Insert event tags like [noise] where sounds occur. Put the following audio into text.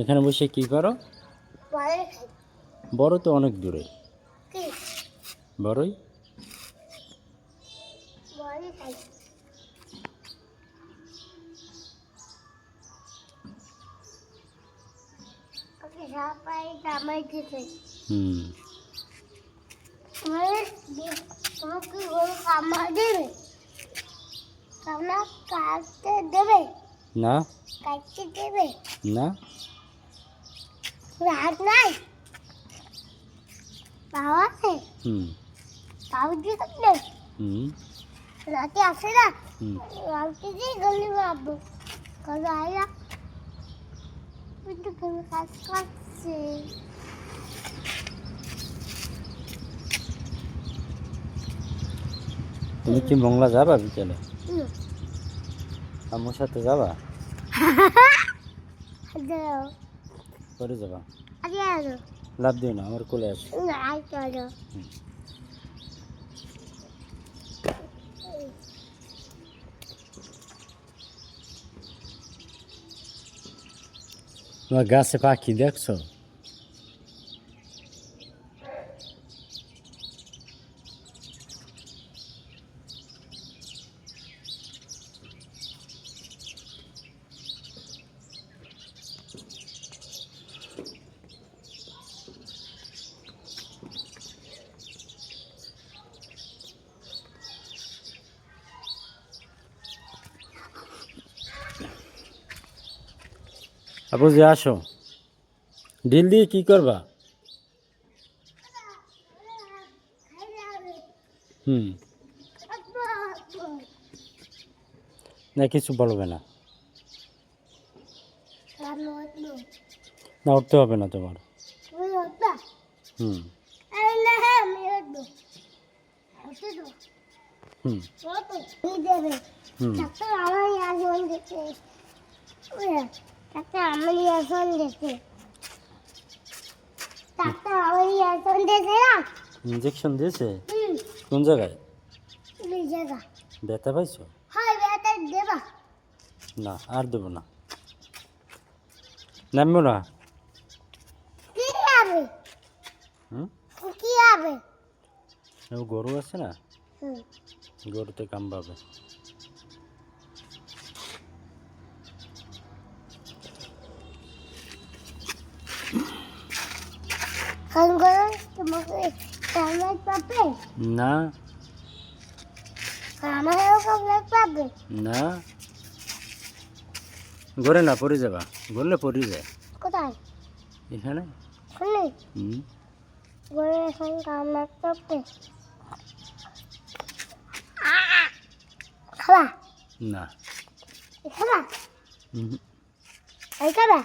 এখানে বসে কি করো? বড় তো অনেক দূরে। বড়ই? হুম। তোমার তোমাকে গরু কামড় দেবে? কামড়া কাটতে দেবে? না। কাটতে দেবে? না। হাত নাই? পাও আছে? হুম। পাও দিয়ে কাটলে হুম। রাতে আসে না? হুম। রাতে দিয়ে গলি মারবো। কারণ আয়া কিন্তু কোনো কাজ করছে। তুমি কি মংলা যাবা বিকেলে। আমার সাথে যাবা? [laughs] করে যাবা? লাভ দিও না আমার কোলে আসো গাছে পাখি দেখছ? আপু, যে আসো। ডিল দিয়ে কি করবা? হুম। না, কিছু বলবে না। না, উঠতে হবে না তোমার। হুম। হুম। হুম। ডাক্তার আমার আসন দেখে। ডাক্তার আমার আসন আমার না ইঞ্জেকশন দিয়েছে কোন জায়গায়? এই জায়গা। ব্যথা পাইছো? হয় বেটা দেবা। না আর দেবো না। নামবো না? কি হবে? হুম? কি হবে? ও গরু আছে না? হুম। গরুতে কারণ করে তোমাকে কামড় পাবে না আমারও কামড় পাবে না গড়ে না পড়ে যাবা গড়লে পড়ে যায় কোথায় এখানে শুনি হুম গরে এখন কামড় পাবে খাবা না খাবা হুম খাবা